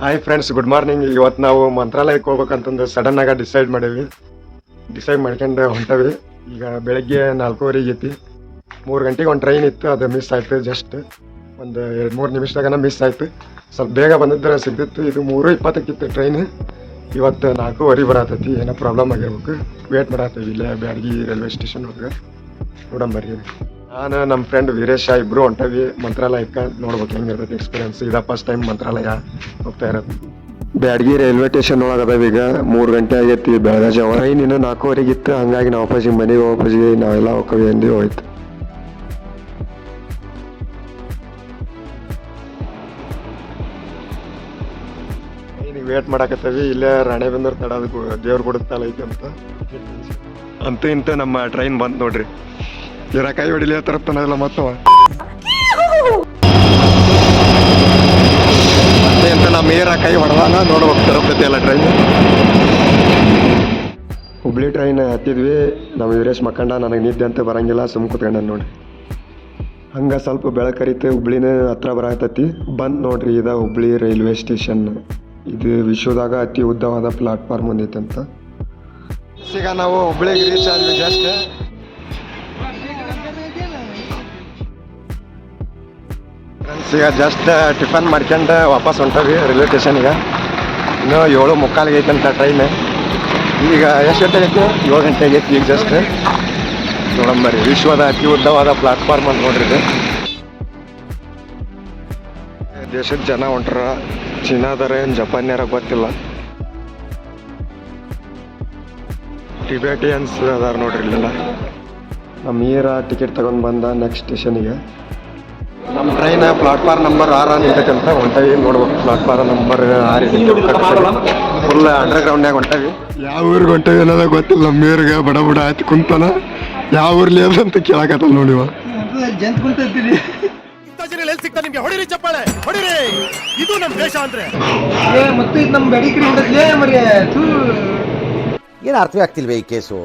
Hi friends good morning ಇವತ್ತು ನಾವು ಮಂತ್ರಾಲಯಕ್ಕೆ ಹೋಗ್ಬೇಕಂತಂದು ಸಡನ್ ಆಗಿ ಡಿಸೈಡ್ ಮಾಡೀವಿ ಡಿಸೈಡ್ ಮಾಡ್ಕೊಂಡು ಹೊಂಟವಿ. ಈಗ ಬೆಳಗ್ಗೆ ನಾಲ್ಕೂವರೆಗೆ ಐತಿ ಮೂರು ಗಂಟೆಗೆ ಒಂದು ಟ್ರೈನ್ ಇತ್ತು, ಅದು ಮಿಸ್ ಆಯ್ತು ಜಸ್ಟ್ ಒಂದು ಎರಡು ಮೂರು ನಿಮಿಷದಾಗನ ಮಿಸ್ ಆಯ್ತು. ಸ್ವಲ್ಪ ಬೇಗ ಬಂದಿದ್ರೆ ಸಿಗ್ತಿತ್ತು. ಇದು ಮೂರು ಇಪ್ಪತ್ತಕ್ಕಿತ್ತು ಟ್ರೈನ್ ಇವತ್ತು ನಾಲ್ಕೂವರೆ ಬರತೈತಿ, ಏನೋ ಪ್ರಾಬ್ಲಮ್ ಆಗಿರ್ಬೇಕು. ವೇಟ್ ಮಾಡತ್ತೀವಿ ಇಲ್ಲೇ ಬ್ಯಾಡಗಿ ರೈಲ್ವೆ ಸ್ಟೇಷನ್ ಒಳಗೆ. ನೋಡಂಬರ್ರಿ ನಾನು ನಮ್ಮ ಫ್ರೆಂಡ್ ವೀರೇಶ ಇಬ್ರು ಹೊಂಟವಿ. ಮಂತ್ರಾಲಯಕ್ಕೆ ನೋಡ್ಬೇಕು ಹೆಂಗಿರ್ತೈತಿ ಎಕ್ಸ್ಪೀರಿಯನ್ಸ್ ಇದ ಫಸ್ಟ್ ಟೈಮ್ ಮಂತ್ರಾಲಯ ಹೋಗ್ತಾ ಇರೋದು. ಬ್ಯಾಡಗಿ ರೈಲ್ವೆ ಸ್ಟೇಷನ್ ಒಳಗೆ ಅದಾವ ಈಗ. ಮೂರು ಗಂಟೆ ಆಗೈತಿ ಬೆಳಗ್ಗೆ ಜಾವ. ಟ್ರೈನ್ ಇನ್ನೂ ನಾಲ್ಕೂವರೆಗೆ ಇತ್ತು. ಹಂಗಾಗಿ ನಾವು ಅಪ್ಪಾಜಿ ಮನೆಗೆ ವಾಪಸ್ಗೆ ನಾವೆಲ್ಲ ಹೋಗ್ಕವಿ ಅಂದಿ ಹೋಯ್ತು. ಟ್ರೈನಿಗೆ ವೇಟ್ ಮಾಡಕತ್ತೀವಿ. ಇಲ್ಲೇ ರಾಣೆಬೆಂದೂರು ತಡ ದೇವ್ರ ಗುಡದ ಐತಿ ಅಂತ. ಅಂತೂ ಇಂತ ನಮ್ಮ ಟ್ರೈನ್ ಬಂತು ನೋಡ್ರಿ. ಜರ ಕೈ ಹೊಡಿಲಿ ತರಪ್ತಾನಲ್ಲ ಮತ್ತವ. ಮತ್ತೆ ಅಂತ ನಮ್ಮ ಏರ ಕೈ ಹೊಡೆದಾನ ನೋಡ್ಬೇಕು ತರಪ್ತೈತಿ ಎಲ್ಲ ಟ್ರೈನ್ ಹುಬ್ಳಿ ಟ್ರೈನ್ ಹತ್ತಿದ್ವಿ. ನಾವು ವೀರೇಶ್ ಮಕ್ಕಂಡ ನನಗೆ ನಿದ್ದೆ ಅಂತ ಬರಂಗಿಲ್ಲ, ಸುಮ್ ಕುತ್ಕೊಂಡ ನೋಡಿ. ಹಂಗೆ ಸ್ವಲ್ಪ ಬೆಳಕರಿತೆ ಹುಬ್ಳಿನ ಹತ್ರ ಬರತೈತಿ ಬಂದು ನೋಡ್ರಿ ಇದ ಹುಬ್ಳಿ ರೈಲ್ವೆ ಸ್ಟೇಷನ್. ಇದು ವಿಶ್ವದಾಗ ಅತಿ ಉದ್ದವಾದ ಪ್ಲಾಟ್ಫಾರ್ಮ್ ಒಂದೈತೆ ಅಂತ. ಈಗ ನಾವು ಹುಬ್ಳಿಗೆ ರೀಚ್ ಆದ್ವಿ ಜಸ್ಟ್ ಫ್ರೆಂಡ್ಸ್ ಈಗ ಜಸ್ಟ್ ಟಿಫನ್ ಮಾಡ್ಕೊಂಡು ವಾಪಸ್ ಹೊಂಟವಿ ರೈಲ್ವೆ ಸ್ಟೇಷನ್ಗೆ ಇನ್ನು ಏಳು ಮುಕ್ಕಾಲಿಗೆ ಅಂತ ಟ್ರೈನ್ ಈಗ ಎಷ್ಟು ಗಂಟೆ ಐತಿ ಏಳು ಗಂಟೆ ಐತಿ ಈಗ ಜಸ್ಟ್ ನೋಡಂಬರಿ ವಿಶ್ವದ ಅತಿ ಉದ್ದವಾದ ಪ್ಲಾಟ್ಫಾರ್ಮ್ ಅಂತ ನೋಡ್ರಿ. ದೇಶದ ಜನ ಹೊಂಟ್ರ ಚೀನಾದಾರ ಏನು ಜಪಾನ್ಯಾರ ಗೊತ್ತಿಲ್ಲ. ಟಿಬೇಟಿಯನ್ಸ್ ಅದಾರ ನೋಡ್ರಿ ಇಲ್ಲೆಲ್ಲ. ನಮ್ಮ ಈರ ಟಿಕೆಟ್ ತಗೊಂಡು ಬಂದ ನೆಕ್ಸ್ಟ್ ಸ್ಟೇಷನಿಗೆ ನಮ್ಮ ಟ್ರೈನ್ ಪ್ಲಾಟ್ಫಾರ್ಮ್ ನಂಬರ್ ಆರ ಅಂತಕ್ಕಂಥ ಹೊಂಟವಿ. ನೋಡ್ಬೋದು ಪ್ಲಾಟ್ಫಾರ್ಮ್ ನಂಬರ್ ಆರು ಫುಲ್ ಅಂಡರ್ ಗ್ರೌಂಡ್ನಾಗ ಹೊಂಟವಿ. ಯಾವ ಊರಿಗೆ ಹೊಂಟವಿ ಅನ್ನೋದ ಗೊತ್ತಿಲ್ಲ. ನಮ್ಮ ಊರಿಗೆ ಬಡ ಬಡ ಆಯ್ತು ಕುಂತಾನ. ಯಾವ ಊರ್ಲಿ ಅದ ಅಂತ ಕೇಳಕತ್ತಲ್ಲ ನೋಡಿವ ನಿಮ್ಗೆ? ಹೊಡಿರಿ ಚಪ್ಪಾಳೆ ಹೊಡಿರಿ. ಇದು ನಮ್ಮ ದೇಶ ಅಂದ್ರೆ. ಏ ಮತ್ತು ಇದು ನಮ್ಮ ಬೆಡಿಕ್ರಿ ಹೊಂಟದ್ಲೇ ಮರಿ ಏನು ಅರ್ಥವೇ ಆಗ್ತಿಲ್ವೇ ಈ ಕೇಸು?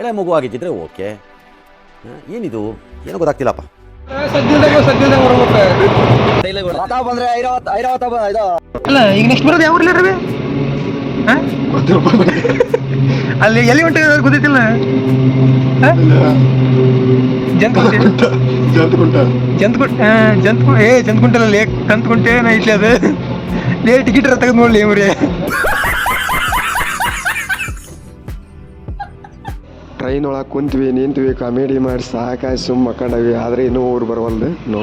ಎಳೆ ಮಗು ಆಗಿದ್ದಿದ್ರೆ ಓಕೆ. ಏನಿದು? ಏನೋ ಗೊತ್ತಾಗ್ತಿಲ್ಲಪ್ಪ. ಸದ್ಯದಾಗ ಐರಾವತ ಇದು ಅಲ್ಲ ಈಗ ನೆಕ್ಸ್ಟ್ ಬರೋದು ಯಾವ ಊರ್ಲಿ ಅಲ್ಲಿ ಎಲ್ಲಿ ಹೊಂಟ ಗೊತ್ತಿಲ್ಲ? ಜಂತ್ಕುಂಟೆ ಜಂತುಕುಂಟ ಜಂತ್ಕುಂಟೆ ಜಂತ್ಕುಂಟೆ ಏ ಕಂತ್ಕುಂಟೆ ನಾ ಇಟ್ಲಿ ಅದು ಲೇ ಟಿಕೆಟ್ ತೆಗೆದು ನೋಡ್ಲಿ ಮರಿ ಟ್ರೈನ್ ಒಳಗೆ ಕುಂತ್ವಿ ನಿಂತ್ವಿ ಕಾಮಿಡಿ ಮಾಡಿ ಸಾಕಾಯ್ ಸುಮ್ಮ ಮಕ್ಕಂಡವಿ. ಆದ್ರೆ ಇನ್ನೂ ಊರು ಬರವಲ್ದು. ನೋ.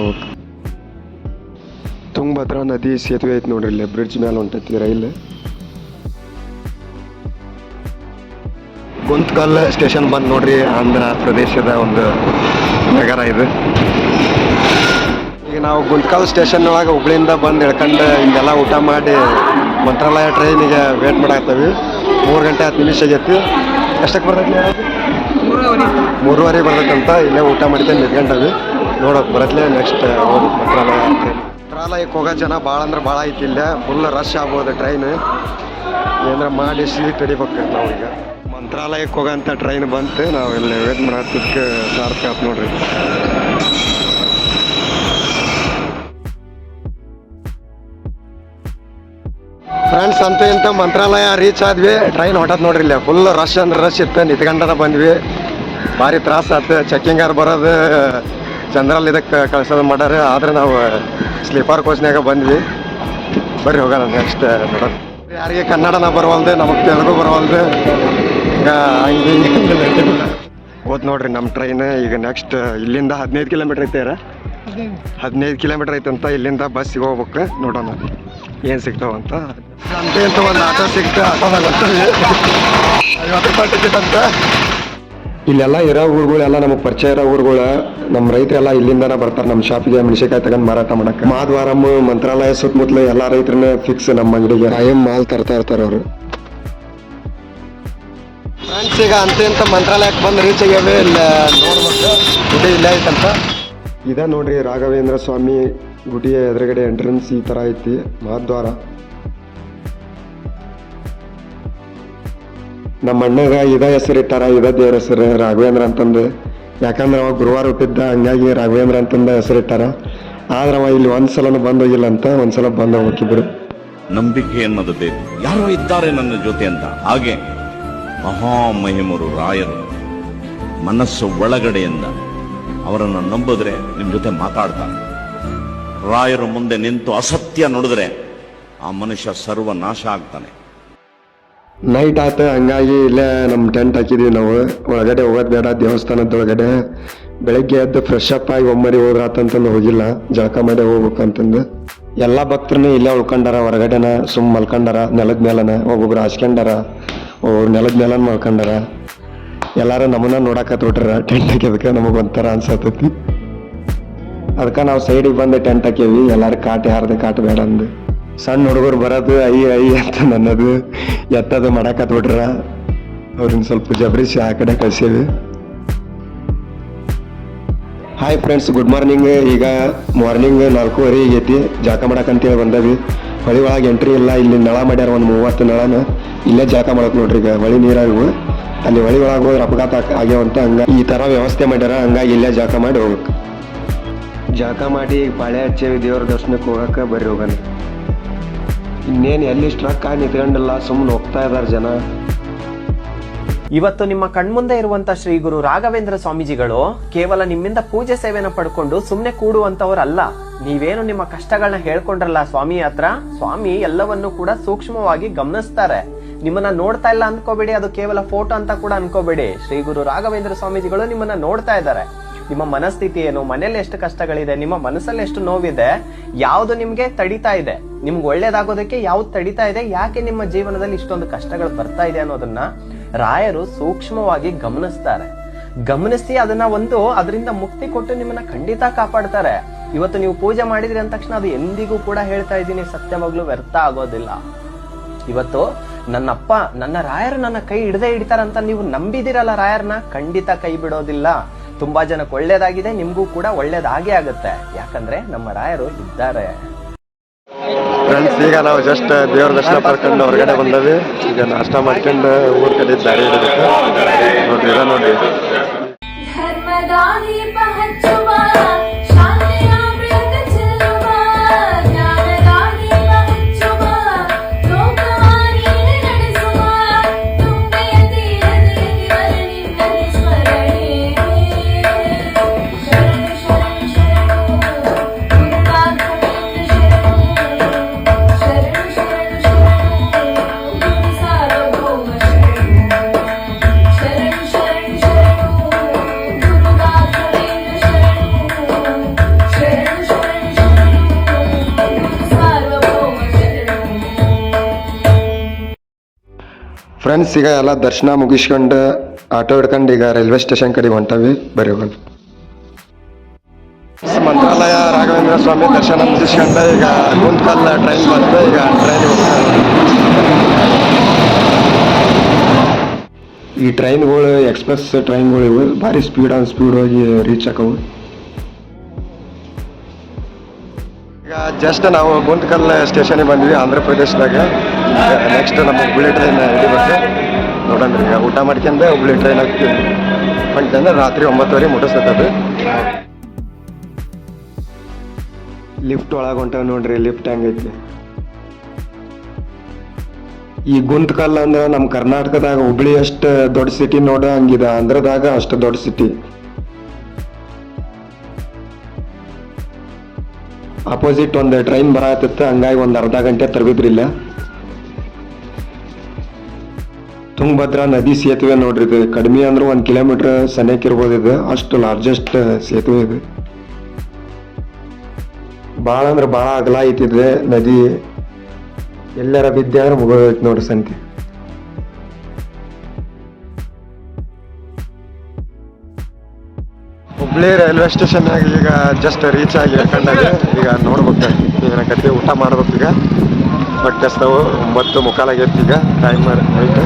ತುಂಗಭದ್ರಾ ನದಿ ಸೇತುವೆ ಐತಿ ನೋಡ್ರಿ ಇಲ್ಲಿ. ಬ್ರಿಡ್ಜ್ ಮೇಲೆ ಹೊಂಟೈತಿ ರೈಲ್. ಗುಂತ್ಕಲ್ ಸ್ಟೇಷನ್ ಬಂದು ನೋಡ್ರಿ. ಆಂಧ್ರ ಪ್ರದೇಶದ ಒಂದು ನಗರ ಇದು. ಈಗ ನಾವು ಗುಂತ್ಕಲ್ ಸ್ಟೇಷನ್ ಒಳಗೆ ಹುಬ್ಳಿಯಿಂದ ಬಂದು ಇಳ್ಕೊಂಡು ಹಿಂಗೆಲ್ಲ ಊಟ ಮಾಡಿ ಮಂತ್ರಾಲಯ ಟ್ರೈನಿಗೆ ವೇಟ್ ಮಾಡಾಕ್ತೇವೆ ಮೂರು ಗಂಟೆ ಹತ್ತು ನಿಮಿಷ ಆಗೈತಿ. ಎಷ್ಟಕ್ಕೆ ಬರ್ತೈತಿ? ಮೂರುವರೆ ಬರ್ತೈತಂತ ಇಲ್ಲೇ ಊಟ ಮಾಡಿದ್ದೆ ನಿಂತ್ಕೊಂಡವಿ ನೋಡೋಕೆ ಬರತ್ಲೆ ನೆಕ್ಸ್ಟ್ ಮಂತ್ರಾಲಯ ಮಂತ್ರಾಲಯಕ್ಕೆ ಹೋಗೋ ಜನ ಭಾಳ ಅಂದ್ರೆ ಭಾಳ ಐತಿ ಇಲ್ಲೇ. ಫುಲ್ ರಶ್ ಆಗ್ಬೋದು ಟ್ರೈನ್ ಏನಾರ ಮಾಡಿ ಸೀಟ್ ಹಿಡಿಬೇಕು ನಾವು ಈಗ. ಮಂತ್ರಾಲಯಕ್ಕೆ ಹೋಗೋಂಥ ಟ್ರೈನ್ ಬಂತು. ನಾವು ಇಲ್ಲಿ ವೇಟ್ ಮಾಡೋದಕ್ಕೆ ಸಾರ್ಥಕ ಆಯ್ತು ನೋಡ್ರಿ. ಫ್ರೆಂಡ್ಸ್ ಅಂತ ಇಂತ ಮಂತ್ರಾಲಯ ರೀಚ್ ಆದ್ವಿ. ಟ್ರೈನ್ ಹೊಟ್ಟತ್ ನೋಡ್ರಿ ಇಲ್ಲ ಫುಲ್ ರಶ್ ಅಂದ್ರೆ ರಶ್ ಇತ್ತು. ನಿತ್ಕಂಡದ ಬಂದ್ವಿ. ಭಾರಿ ತ್ರಾಸ ಆಯ್ತು ಚೆಕ್ಕಿಂಗಾರ್ ಬರೋದು. ಜನರಲ್ ಇದಕ್ಕೆ ಕಳ್ಸೋದು ಮಾಡ್ಯಾರ ಆದ್ರೆ ನಾವು ಸ್ಲೀಪರ್ ಕೋಚ್ನಾಗ ಬಂದ್ವಿ. ಬರ್ರಿ ಹೋಗೋಣ ನೆಕ್ಸ್ಟ್ ನೋಡೋಣ. ಯಾರಿಗೆ ಕನ್ನಡನ ಬರವಲ್ದು ನಮಗೆ ತೆಲುಗು ಬರವಲ್ದು ಹೋದ್ ನೋಡ್ರಿ ನಮ್ಮ ಟ್ರೈನ್ ಈಗ ನೆಕ್ಸ್ಟ್ ಇಲ್ಲಿಂದ ಹದಿನೈದು ಕಿಲೋಮೀಟ್ರ್ ಐತೆ ಹದಿನೈದು ಕಿಲೋಮೀಟರ್ ಐತಂತ ಇಲ್ಲಿಂದ ಬಸ್ಸಿಗೆ ಹೋಗ್ಬೇಕು. ನೋಡೋಣ. ಏನು ಸಿಗ್ತಾವಂತ ಅಂತ? ಅಂತ ಒಂದು ಆಟೋ ಐವತ್ತು ರೂಪಾಯಿ ಟಿಕೆಟ್ ಅಂತ. ಇಲ್ಲೆಲ್ಲ ಇರೋ ಊರುಗಳೆಲ್ಲ ನಮಗೆ ಪರಿಚಯ ಇರೋ ಊರುಗಳು ನಮ್ಮ ರೈತರೆಲ್ಲ ಇಲ್ಲಿಂದನೇ ಬರ್ತಾರೆ ನಮ್ಮ ಶಾಪಿಗೆ ಮೆಣಸಿನಕಾಯಿ ತಗೊಂಡು ಮಾರಾಟ ಮಾಡಕ್ಕೆ. ಮಾದ್ವಾರಮ್ಮ ಮಂತ್ರಾಲಯ ಸುತ್ತಮುತ್ತಲು ಎಲ್ಲ ರೈತರನ್ನ ಫಿಕ್ಸ್ ನಮ್ಮ ಅಂಗಡಿಗೆ. ಕಾಯಂ ಮಾಲ್ ತರ್ತಾ ಇರ್ತಾರೆ ಅವರು. ಫ್ರೆಂಡ್ಸ್ ಈಗ ಅಂತ ಮಂತ್ರಾಲಯಕ್ಕೆ ಬಂದು ರೀಚ್ ಆಗ್ಯಾವೆ ಇಲ್ಲ ನೋಡ್ಬೇಕು. ಇಲ್ಲ ಇಲ್ಲೇ ಐತಂತ. ಇದ ನೋಡ್ರಿ ರಾಘವೇಂದ್ರ ಸ್ವಾಮಿ ಗುಡಿಯ ಎದುರುಗಡೆ ಎಂಟ್ರೆನ್ಸ್ ಈ ತರ ಐತಿ, ಮಹಾದ್ವಾರ. ನಮ್ಮ ಅಣ್ಣಗ ಇದ ಹೆಸರು ಇಟ್ಟಾರ, ಇದ ದೇವ್ರ ಹೆಸರು, ರಾಘವೇಂದ್ರ ಅಂತಂದು. ಯಾಕಂದ್ರೆ ಅವ ಗುರುವಾರ ಹುಟ್ಟಿದ್ದ, ಹಂಗಾಗಿ ರಾಘವೇಂದ್ರ ಅಂತಂದ ಹೆಸರು ಇಟ್ಟಾರ. ಆದ್ರೆ ಅವ ಇಲ್ಲಿ ಒಂದ್ಸಲನು ಬಂದ್ ಹೋಗಿಲ್ಲ ಅಂತ ಒಂದ್ಸಲ ಬಂದ್ ಹೋಗಿಬ್ರು ನಂಬಿಕೆ ಅನ್ನೋದು ಬೇಕು ಯಾರೋ ಇದ್ದಾರೆ ನನ್ನ ಜೊತೆ ಅಂತ. ಹಾಗೆ ಮಹಾಮಹಿಮರು ರಾಯರು ಮನಸ್ಸು ಒಳಗಡೆಯಿಂದ ಅವರನ್ನು ನಂಬಿದ್ರೆ ನಿಮ್ಮ ಜೊತೆ ಮಾತಾಡ್ತಾರೆ. ರಾಯರು ಮುಂದೆ ನಿಂತು ಅಸತ್ಯ ನುಡಿದ್ರೆ ಆ ಮನುಷ್ಯ ಸರ್ವ ನಾಶ ಆಗ್ತಾನೆ. ನೈಟ್ ಆತ, ಹಂಗಾಗಿ ಇಲ್ಲೇ ನಮ್ಮ ಟೆಂಟ್ ಹಾಕಿದೀವಿ ನಾವು. ಒಳಗಡೆ ಹೋಗೋದು ಬೇಡ ದೇವಸ್ಥಾನದೊಳಗಡೆ ಬೆಳಗ್ಗೆ ಎದ್ದು ಫ್ರೆಶ್ ಅಪ್ ಆಗಿ ಒಮ್ಮರಿ ಹೋದ್ರಾತಂತಂದು ಹೋಗಿಲ್ಲ. ಜಳಕ ಮಾಡಿ ಹೋಗ್ಬೇಕಂತಂದು. ಎಲ್ಲ ಭಕ್ತರನ್ನ ಇಲ್ಲೇ ಉಳ್ಕೊಂಡಾರ, ಹೊರಗಡೆನ ಸುಮ್ ಮಲ್ಕೊಂಡಾರ, ನೆಲದ ಮೇಲನ. ಒಬ್ಬೊಬ್ರು ಹಾಸ್ಕೊಂಡಾರ, ಒಬ್ಬೊಬ್ರು ನೆಲದ ಮೇಲನ ಮಲ್ಕೊಂಡಾರ. ಎಲ್ಲಾರು ನಮ್ಮನ್ನ ನೋಡಾಕತ್ ಬಿಟ್ರ ಟೆಂಟ್ ಹಾಕಿದಕ್ಕೆ ನಮಗೆ ಒಂಥರ ಅನ್ಸತೈತಿ. ಅದಕ್ಕೆ ನಾವು ಸೈಡಿಗೆ ಬಂದು ಟೆಂಟ್ ಹಾಕೇವಿ ಎಲ್ಲಾರು ಕಾಟಿ ಹಾರದೆ ಕಾಟ ಬೇಡ ಅಂದು. ಸಣ್ಣ ಹುಡುಗರು ಬರೋದು ಐ ಐ ಅಂತ ನನ್ನದು ಎತ್ತದು ಮಾಡಾಕತ್ಬಿಟ್ರ ಅವ್ರನ್ನ ಸ್ವಲ್ಪ ಜಬರಿಸಿ ಆ ಕಡೆ ಕಳ್ಸೇವಿ. ಹಾಯ್ ಫ್ರೆಂಡ್ಸ್ ಗುಡ್ ಮಾರ್ನಿಂಗ್ ಈಗ ಮಾರ್ನಿಂಗ್ ನಾಲ್ಕೂವರೆ ಆಗೈತಿ. ಜಾಕ ಮಾಡಕ್ಕಂತೇಳಿ ಬಂದವಿ. ಹೊಳಿ ಒಳಗೆ ಎಂಟ್ರಿ ಇಲ್ಲ. ಇಲ್ಲಿ ನಳ ಮಾಡ್ಯಾರ ಒಂದು ಮೂವತ್ತು ನಳನ. ಇಲ್ಲೇ ಜಾಕ ಮಾಡಕ್ ನೋಡ್ರಿ ಈಗ. ಹೊಳಿ ನೀರಾಗವು ಅಲ್ಲಿ ಹೊಳಿ ಒಳಗೆ ಹೋದ್ರೆ ಅಪಘಾತ ಆಗ್- ಆಗ್ಯಾವಂತ ಹಂಗ ಈ ತರ ವ್ಯವಸ್ಥೆ ಮಾಡ್ಯಾರ. ಹಂಗಾಗಿ ಇಲ್ಲೇ ಜಾಕ ಮಾಡಿ ಹೋಗ್ಬೇಕು. ಜಾಕ ಮಾಡಿ ಪಾಳೆ ಹಚ್ಚೇವಿ ದೇವ್ರ ದರ್ಶನಕ್ಕೆ ಹೋಗಕ್ಕೆ ಬರ್ರಿ ಹೋಗೋಣ ಇನ್ನೇನು ಎಲ್ಲಿ ಸ್ಟ್ರಕ್ ಆಗಿ ನಿಂತ್ಕೊಂಡಲ್ಲ ಸುಮ್ಮನೆ ಹೋಗ್ತಾ ಇದಾರೆ ಜನ. ಇವತ್ತು ನಿಮ್ಮ ಕಣ್ಮುಂದೆ ಇರುವಂತ ಶ್ರೀ ಗುರು ರಾಘವೇಂದ್ರ ಸ್ವಾಮೀಜಿಗಳು ಕೇವಲ ನಿಮ್ಮಿಂದ ಪೂಜೆ ಸೇವೆನ ಪಡ್ಕೊಂಡು ಸುಮ್ಮನೆ ಕೂಡುವಂತವರಲ್ಲ ನೀವೇನು ನಿಮ್ಮ ಕಷ್ಟಗಳನ್ನ ಹೇಳ್ಕೊಂಡ್ರಲ್ಲ ಸ್ವಾಮಿ ಹತ್ರ? ಸ್ವಾಮಿ ಎಲ್ಲವನ್ನು ಕೂಡ ಸೂಕ್ಷ್ಮವಾಗಿ ಗಮನಿಸ್ತಾರೆ. ನಿಮ್ಮನ್ನ ನೋಡ್ತಾ ಇಲ್ಲ ಅನ್ಕೋಬೇಡಿ, ಅದು ಕೇವಲ ಫೋಟೋ ಅಂತ ಕೂಡ ಅನ್ಕೋಬೇಡಿ. ಶ್ರೀ ಗುರು ರಾಘವೇಂದ್ರ ಸ್ವಾಮೀಜಿಗಳು ನಿಮ್ಮನ್ನ ನೋಡ್ತಾ ಇದ್ದಾರೆ. ನಿಮ್ಮ ಮನಸ್ಥಿತಿ ಏನು? ಮನೇಲಿ ಎಷ್ಟು ಕಷ್ಟಗಳಿದೆ? ನಿಮ್ಮ ಮನಸ್ಸಲ್ಲಿ ಎಷ್ಟು ನೋವಿದೆ? ಯಾವ್ದು ನಿಮ್ಗೆ ತಡಿತಾ ಇದೆ? ನಿಮ್ಗೆ ಒಳ್ಳೇದಾಗೋದಕ್ಕೆ ಯಾವ್ದು ತಡಿತಾ ಇದೆ? ಯಾಕೆ ನಿಮ್ಮ ಜೀವನದಲ್ಲಿ ಇಷ್ಟೊಂದು ಕಷ್ಟಗಳು ಬರ್ತಾ ಇದೆ ಅನ್ನೋದನ್ನ ರಾಯರು ಸೂಕ್ಷ್ಮವಾಗಿ ಗಮನಿಸ್ತಾರೆ. ಗಮನಿಸಿ ಅದನ್ನ ಒಂದು ಅದರಿಂದ ಮುಕ್ತಿ ಕೊಟ್ಟು ನಿಮ್ಮನ್ನ ಖಂಡಿತ ಕಾಪಾಡ್ತಾರೆ. ಇವತ್ತು ನೀವು ಪೂಜೆ ಮಾಡಿದ್ರಿ ಅಂದ ತಕ್ಷಣ ಅದು ಎಂದಿಗೂ ಕೂಡ ಹೇಳ್ತಾ ಇದ್ದೀನಿ ಸತ್ಯವಾಗ್ಲೂ ವ್ಯರ್ಥ ಆಗೋದಿಲ್ಲ. ಇವತ್ತು ನನ್ನಪ್ಪ, ನನ್ನ ರಾಯರು ನನ್ನ ಕೈ ಹಿಡದೆ ಹಿಡಿತಾರಂತ ನೀವು ನಂಬಿದಿರಲ್ಲ ರಾಯರ್ನ ಖಂಡಿತ ಕೈ ಬಿಡೋದಿಲ್ಲ. ತುಂಬಾ ಜನಕ್ಕೆ ಒಳ್ಳೇದಾಗಿದೆ ನಿಮ್ಗೂ ಕೂಡ ಒಳ್ಳೇದಾಗೇ ಆಗುತ್ತೆ. ಯಾಕಂದ್ರೆ ನಮ್ಮ ರಾಯರು ಇದ್ದಾರೆ. ಫ್ರೆಂಡ್ಸ್ ಈಗ ನಾವು ಜಸ್ಟ್ ದೇವ್ರ ದರ್ಶನ ಪಡ್ಕೊಂಡು ಹೊರಗಡೆ ಬಂದವಿ. ಈಗ ನಾಷ್ಟ ಮಾಡ್ಕೊಂಡು ಊರ್ ಕಡೆ ದಾರಿ ಹಿಡಿಬೇಕು ನೋಡ್ರಿ ನೋಡ್ರಿ. ಫ್ರೆಂಡ್ಸ್ ಈಗ ಎಲ್ಲ ದರ್ಶನ ಮುಗಿಸ್ಕೊಂಡು ಆಟೋ ಹಿಡ್ಕೊಂಡು ಈಗ ರೈಲ್ವೆ ಸ್ಟೇಷನ್ ಕಡೆಗೆ ಹೊಂಟವಿ. ಬರೀ ಹೋಗೋಣ. ಮಂತ್ರಾಲಯ ರಾಘವೇಂದ್ರ ಸ್ವಾಮಿ ದರ್ಶನ ಮುಗಿಸ್ಕೊಂಡು ಈಗ ಗುಂತ್ಕಲ್ ಟ್ರೈನ್ ಬಂದು ಈಗ ಟ್ರೈನ್ ಈ ಟ್ರೈನ್ಗಳು ಎಕ್ಸ್ಪ್ರೆಸ್ ಟ್ರೈನ್ಗಳು ಇವು, ಭಾರಿ ಸ್ಪೀಡ್ ಆನ್ ಸ್ಪೀಡ್ ಹೋಗಿ ರೀಚ್ ಆಕವು ಜಸ್ಟ್ ನಾವು ಗುಂತಕಲ್ ಸ್ಟೇಷನಿಗೆ ಬಂದ್ವಿ, ಆಂಧ್ರ ಪ್ರದೇಶದಾಗ. ನೆಕ್ಸ್ಟ್ ನಮ್ಮ ಹುಬ್ಳಿ ಟ್ರೈನ್ ಹಿಡಿಬೇಕು ನೋಡೋಣ ಈಗ ಊಟ ಮಾಡ್ಕೊಂಡೆ, ಹುಬ್ಳಿ ಟ್ರೈನ್ ಹತ್ತಿ ಹೊಂಟಂದ್ರೆ ರಾತ್ರಿ ಒಂಬತ್ತುವರೆ ಮುಟ್ಟಿಸ್ತದೆ ಲಿಫ್ಟ್ ಒಳಗೆ ಹೊಂಟವ ನೋಡ್ರಿ ಲಿಫ್ಟ್ ಹೆಂಗೈತಿ ಈ ಗುಂತಕಲ್ ಅಂದ್ರೆ ನಮ್ಮ ಕರ್ನಾಟಕದಾಗ ಹುಬ್ಳಿ ಅಷ್ಟು ದೊಡ್ಡ ಸಿಟಿ ನೋಡ ಹಂಗಿದೆ, ಆಂಧ್ರದಾಗ ಅಷ್ಟು ದೊಡ್ಡ ಸಿಟಿ ಅಪೋಸಿಟ್ ಒಂದು ಟ್ರೈನ್ ಬರತ್ತಿತ್ತು ಹಂಗಾಗಿ ಒಂದು ಅರ್ಧ ಗಂಟೆ ತರಬಿದ್ರಿಲ್ಲ. ತುಂಗಭದ್ರಾ ನದಿ ಸೇತುವೆ ನೋಡ್ರಿ ಇದು ಕಡಿಮೆ ಅಂದ್ರೆ ಒಂದು ಕಿಲೋಮೀಟರ್ ಸನೇಕ್ ಇರ್ಬೋದು ಇದು. ಅಷ್ಟು ಲಾರ್ಜೆಸ್ಟ್ ಸೇತುವೆ ಇದು. ಭಾಳ ಅಂದ್ರೆ ಭಾಳ ಅಗಲ ಐತಿದ್ರೆ ನದಿ ಎಲ್ಲರ ಬಿದ್ದೆ ಅಂದ್ರೆ ಮುಗಿದೋಯ್ತು ನೋಡ್ರಿ ಸಂತಿ. ಹುಬ್ಳಿ ರೈಲ್ವೆ ಸ್ಟೇಷನ್ ಈಗ ಜಸ್ಟ್ ರೀಚ್ ಆಗಿ ಕಂಡಾಗ ಈಗ ನೋಡ್ಬೇಕು. ಏನಕತಿ ಊಟ ಮಾಡ್ಬೇಕು ಈಗ. ಬಟ್ ಜಸ್ಟ್ ನಾವು ಒಂಬತ್ತು ಮುಕ್ಕಾಲಾಗೈತಿ ಈಗ. ಟೈಮ್ ಐತೆ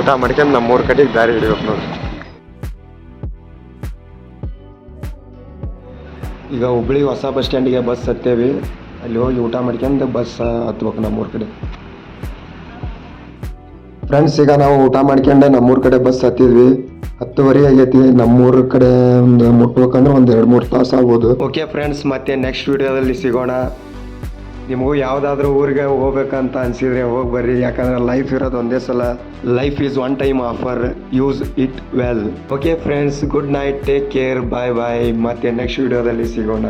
ಊಟ ಮಾಡ್ಕೊಂಡು ನಮ್ಮೂರ ಕಡೆಗೆ ದಾರಿ ಹಿಡಿಬೇಕು ನೋಡಿ. ಈಗ ಹುಬ್ಳಿ ಹೊಸ ಬಸ್ ಸ್ಟ್ಯಾಂಡಿಗೆ ಬಸ್ ಹತ್ತೇವಿ. ಅಲ್ಲಿ ಹೋಗಿ ಊಟ ಮಾಡ್ಕೊಂಡು ಬಸ್ ಹತ್ಬೇಕು ನಮ್ಮೂರ ಕಡೆ. ಫ್ರೆಂಡ್ಸ್ ಈಗ ನಾವು ಊಟ ಮಾಡ್ಕೊಂಡು ನಮ್ಮೂರ ಕಡೆ ಬಸ್ ಹತ್ತಿದ್ವಿ. ಹತ್ತುವರೆ ಆಗೈತಿ. ನಮ್ಮೂರ ಕಡೆ ಒಂದು ಮುಟ್ಬೇಕಂದ್ರೆ ಒಂದು ಎರಡು ಮೂರು ತಾಸು ಆಗ್ಬೋದು. ಓಕೆ ಫ್ರೆಂಡ್ಸ್ ಮತ್ತೆ ನೆಕ್ಸ್ಟ್ ವಿಡಿಯೋದಲ್ಲಿ ಸಿಗೋಣ. ನಿಮಗೂ ಯಾವುದಾದ್ರೂ ಊರಿಗೆ ಹೋಗ್ಬೇಕಂತ ಅನ್ಸಿದ್ರೆ ಹೋಗಿ ಬರ್ರಿ. ಯಾಕಂದ್ರೆ ಲೈಫ್ ಇರೋದು ಒಂದೇ ಸಲ. Life is one time offer use it well okay friends good night take care bye bye ಮತ್ತೆ ನೆಕ್ಸ್ಟ್ ವಿಡಿಯೋದಲ್ಲಿ ಸಿಗೋಣ.